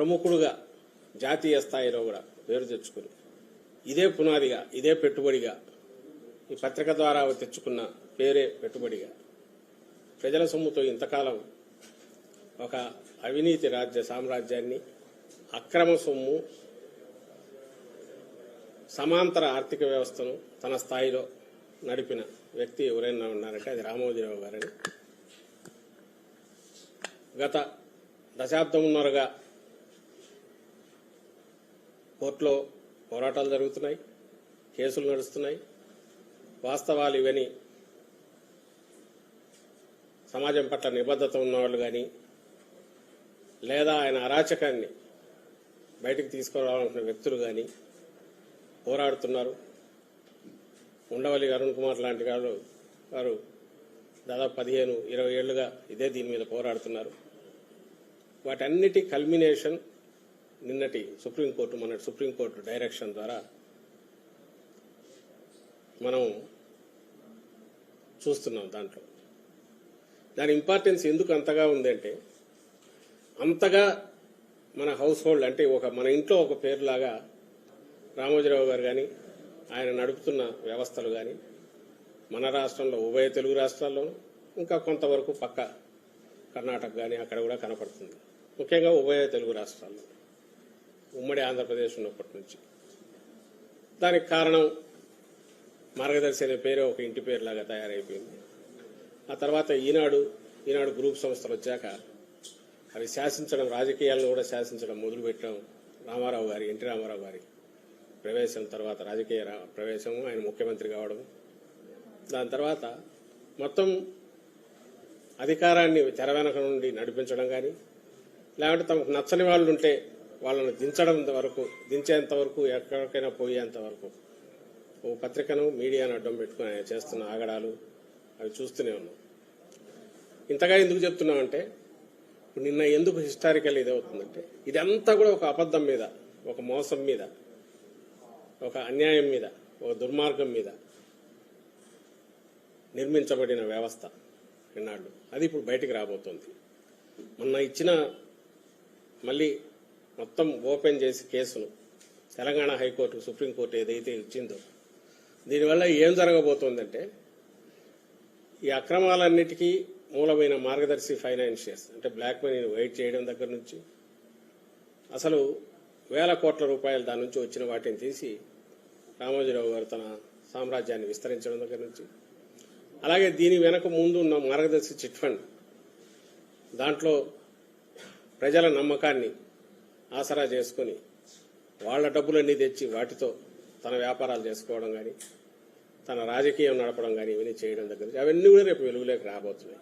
ప్రముఖుడుగా జాతీయ స్థాయిలో కూడా పేరు తెచ్చుకుని ఇదే పునాదిగా ఇదే పెట్టుబడిగా ఈ పత్రిక ద్వారా తెచ్చుకున్న పేరే పెట్టుబడిగా. ప్రజల సొమ్ముతో ఇంతకాలం ఒక అవినీతి రాజ్య సామ్రాజ్యాన్ని అక్రమ సొమ్ము సమాంతర ఆర్థిక వ్యవస్థను తన స్థాయిలో నడిపిన వ్యక్తి ఎవరైనా ఉన్నారంటే అది రామోజీరావు గారని. గత దశాబ్దమున్నరగా కోర్టులో పోరాటాలు జరుగుతున్నాయి కేసులు నడుస్తున్నాయి. వాస్తవాలు ఇవని సమాజం పట్ల నిబద్ధత ఉన్నవాళ్ళు కానీ లేదా ఆయన అరాచకాన్ని బయటకు తీసుకురావాలనుకున్న వ్యక్తులు కానీ పోరాడుతున్నారు. ఉండవల్లి అరుణ్ కుమార్ లాంటి గారు వారు దాదాపు పదిహేను ఇరవై ఏళ్ళుగా ఇదే దీని మీద పోరాడుతున్నారు. వాటన్నిటి కల్మినేషన్ నిన్నటి సుప్రీంకోర్టు మన సుప్రీంకోర్టు డైరెక్షన్ ద్వారా మనం చూస్తున్నాం దాంట్లో. దాని ఇంపార్టెన్స్ ఎందుకు అంతగా ఉందంటే అంతగా మన హౌస్ హోల్డ్ అంటే ఒక మన ఇంట్లో ఒక పేరులాగా రామోజీరావు గారు కానీ ఆయన నడుపుతున్న వ్యవస్థలు కానీ మన రాష్ట్రంలో ఉభయ తెలుగు రాష్ట్రాల్లోనూ ఇంకా కొంతవరకు పక్క కర్ణాటక కానీ అక్కడ కూడా కనపడుతుంది. ముఖ్యంగా ఉభయ తెలుగు రాష్ట్రాల్లో. ఉమ్మడి ఆంధ్రప్రదేశ్ ఉన్నప్పటి నుంచి. దానికి కారణం మార్గదర్శి అనే పేరే ఒక ఇంటి పేరులాగా తయారైపోయింది. ఆ తర్వాత ఈనాడు ఈనాడు గ్రూప్ సంస్థలు వచ్చాక అవి శాసించడం రాజకీయాలను కూడా శాసించడం మొదలుపెట్టడం రామారావు గారి ఎన్టీ రామారావు గారి ప్రవేశం తర్వాత రాజకీయ ప్రవేశం ఆయన ముఖ్యమంత్రి కావడం. దాని తర్వాత మొత్తం అధికారాన్ని తెర వెనక నుండి నడిపించడం కానీ లేకుంటే తమకు నచ్చని వాళ్ళు ఉంటే వాళ్ళను దించడం వరకు దించేంత వరకు ఎక్కడికైనా పోయేంత వరకు. ఓ పత్రికను మీడియాను అడ్డం పెట్టుకుని ఆయన చేస్తున్న ఆగడాలు అవి చూస్తూనే ఉన్నాం. ఇంతగా ఎందుకు చెప్తున్నామంటే ఇప్పుడు నిన్న ఎందుకు హిస్టారికల్ ఇది అవుతుందంటే ఇదంతా కూడా ఒక అబద్ధం మీద ఒక మోసం మీద ఒక అన్యాయం మీద ఒక దుర్మార్గం మీద నిర్మించబడిన వ్యవస్థ ఇన్నాళ్ళు. అది ఇప్పుడు బయటికి రాబోతోంది. మొన్న ఇచ్చిన మళ్ళీ మొత్తం ఓపెన్ చేసి కేసును. తెలంగాణ హైకోర్టు సుప్రీంకోర్టు ఏదైతే ఇచ్చిందో. దీనివల్ల ఏం జరగబోతోందంటే ఈ అక్రమాలన్నిటికీ మూలమైన మార్గదర్శి ఫైనాన్షియర్స్ అంటే బ్లాక్ మనీని వైట్ చేయడం దగ్గర నుంచి అసలు వేల కోట్ల రూపాయలు దాని నుంచి వచ్చిన వాటిని తీసి రామోజీరావు గారు తన సామ్రాజ్యాన్ని విస్తరించడం దగ్గర నుంచి. అలాగే దీని వెనక ముందు ఉన్న మార్గదర్శి చిట్ ఫండ్ దాంట్లో ప్రజల నమ్మకాన్ని ఆసరా చేసుకుని వాళ్ళ డబ్బులన్నీ తెచ్చి వాటితో తన వ్యాపారాలు చేసుకోవడం కానీ తన రాజకీయం నడపడం కానీ ఇవన్నీ చేయడం దగ్గర అవన్నీ కూడా రేపు వెలుగులోకి రాబోతున్నాయి.